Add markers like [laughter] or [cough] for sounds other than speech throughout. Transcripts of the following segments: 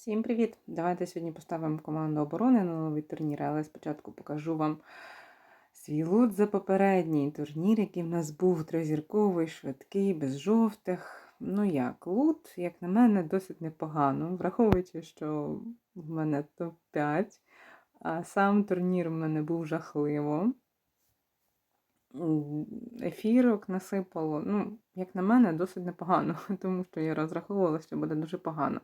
Всім привіт! Давайте сьогодні поставимо команду оборони на новий турнір, але спочатку покажу вам свій лут за попередній турнір, який в нас був трьохзірковий, швидкий, без жовтих. Ну як, лут, як на мене, досить непогано, враховуючи, що в мене топ-5, а сам турнір в мене був жахливо. Ефірок насипало, ну, як на мене, досить непогано, [laughs] тому що я розраховувала, що буде дуже погано.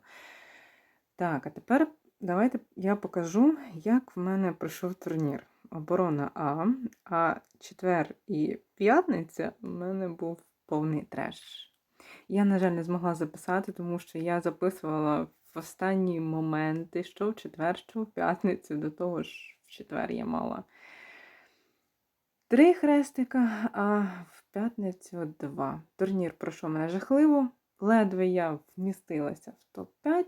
Так, а тепер давайте я покажу, як в мене пройшов турнір. Оборона А, а четвер і п'ятниця в мене був повний треш. Я, на жаль, не змогла записати, тому що я записувала в останні моменти, що в четвер, що в п'ятницю, до того ж, в четвер я мала три хрестика, а в п'ятницю два. Турнір пройшов мене жахливо. Ледве я вмістилася в топ-5.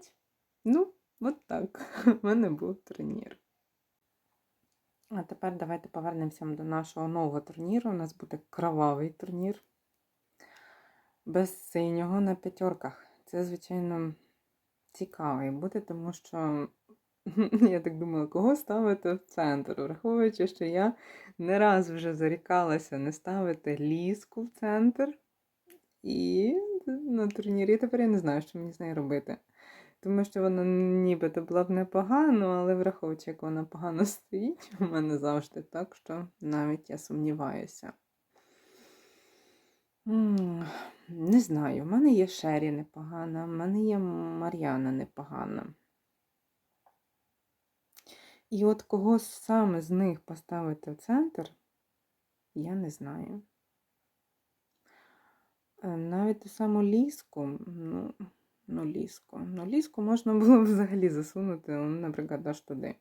Ну, от так. [laughs] У мене був турнір. А тепер давайте повернемося до нашого нового турніру. У нас буде кровавий турнір. Без синього на п'ятерках. Це, звичайно, цікавий буде, тому що [laughs] я так думала, кого ставити в центр, враховуючи, що я не раз вже зарікалася не ставити ліску в центр. І на турнірі тепер я не знаю, що мені з нею робити. Тому що вона нібито була б непогано, але враховуючи, як вона погано [laughs] стоїть, у мене завжди так, що навіть я сумніваюся. Не знаю, в мене є Шері непогана, в мене є Мар'яна непогана. І от кого саме з них поставити в центр, я не знаю. Е, Навіть ту саму ліску, ну, ну ліску. Ну, ліску можна було взагалі засунути, ну, наприклад, аж туди.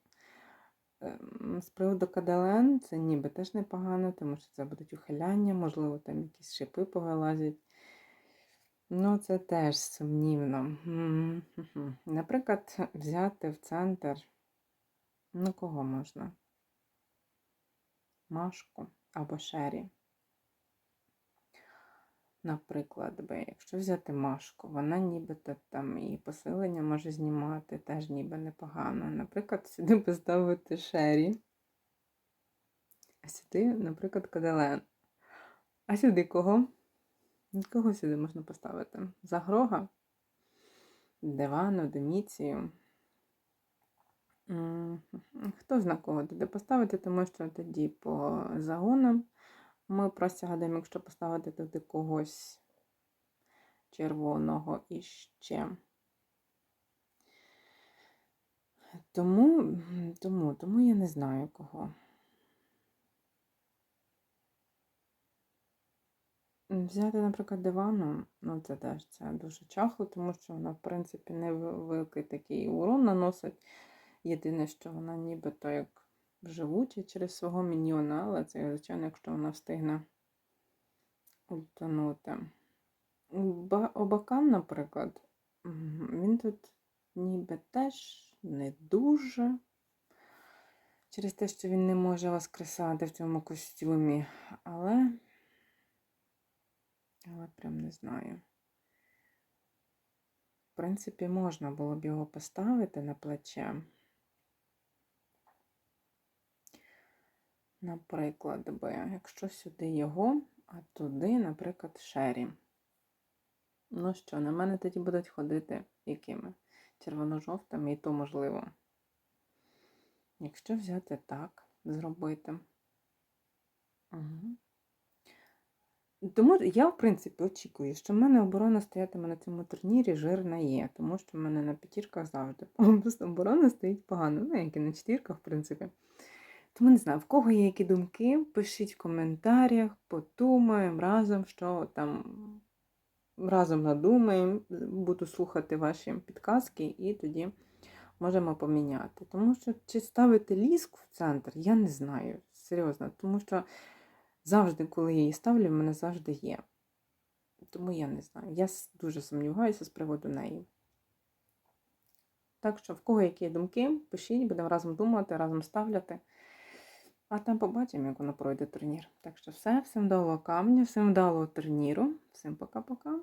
Ем, З приводу каделен це ніби теж непогано, тому що це будуть ухиляння, можливо, там якісь шипи повилазять. Ну, це теж сумнівно. Наприклад, взяти в центр. Ну, кого можна? Машку або Шері. Наприклад, би, якщо взяти Машку, вона нібито там і посилення може знімати, теж ніби непогано. Наприклад, сюди поставити Шері, а сюди, наприклад, Каделен. А сюди кого? Кого сюди можна поставити? Загрога, Дивану, Деміцію. Хто зна кого туди поставити, тому що тоді по загонам ми просто гадаємо, якщо поставити туди когось червоного іще. Тому, тому, тому я не знаю кого. Взяти, наприклад, дивану, ну це теж це дуже чахло, тому що вона, в принципі, не великий такий урон наносить. Єдине, що вона нібито як живуча через свого міньйона, але це, звичайно, якщо вона встигне утонути. Обакан, наприклад, він тут ніби теж не дуже. Через те, що він не може воскресати в цьому костюмі, але. Але прям не знаю. В принципі, можна було б його поставити на плече. Наприклад, би, якщо сюди його, а туди, наприклад, Шері. Ну що, на мене тоді будуть ходити якими? Червоно-жовтими, і то можливо. Якщо взяти так, зробити. Угу. Тому я, в принципі, очікую, що в мене оборона стоятиме на цьому турнірі жирна є, тому що в мене на п'ятірках завжди [laughs] оборона стоїть погано, ну, як і на чотирках, в принципі. Тому не знаю, в кого є які думки, пишіть в коментарях, подумаємо разом, що там разом надумаємо, буду слухати ваші підказки і тоді можемо поміняти. Тому що чи ставити ліску в центр, я не знаю. Серйозно, тому що завжди, коли я її ставлю, в мене завжди є. Тому я не знаю. Я дуже сумніваюся з приводу неї. Так що, в кого які думки, пишіть, будемо разом думати, разом ставляти. А там побачимо, як воно пройде турнір. Так що все, всім вдалого камня, всім вдалого турніру. Всім пока-пока.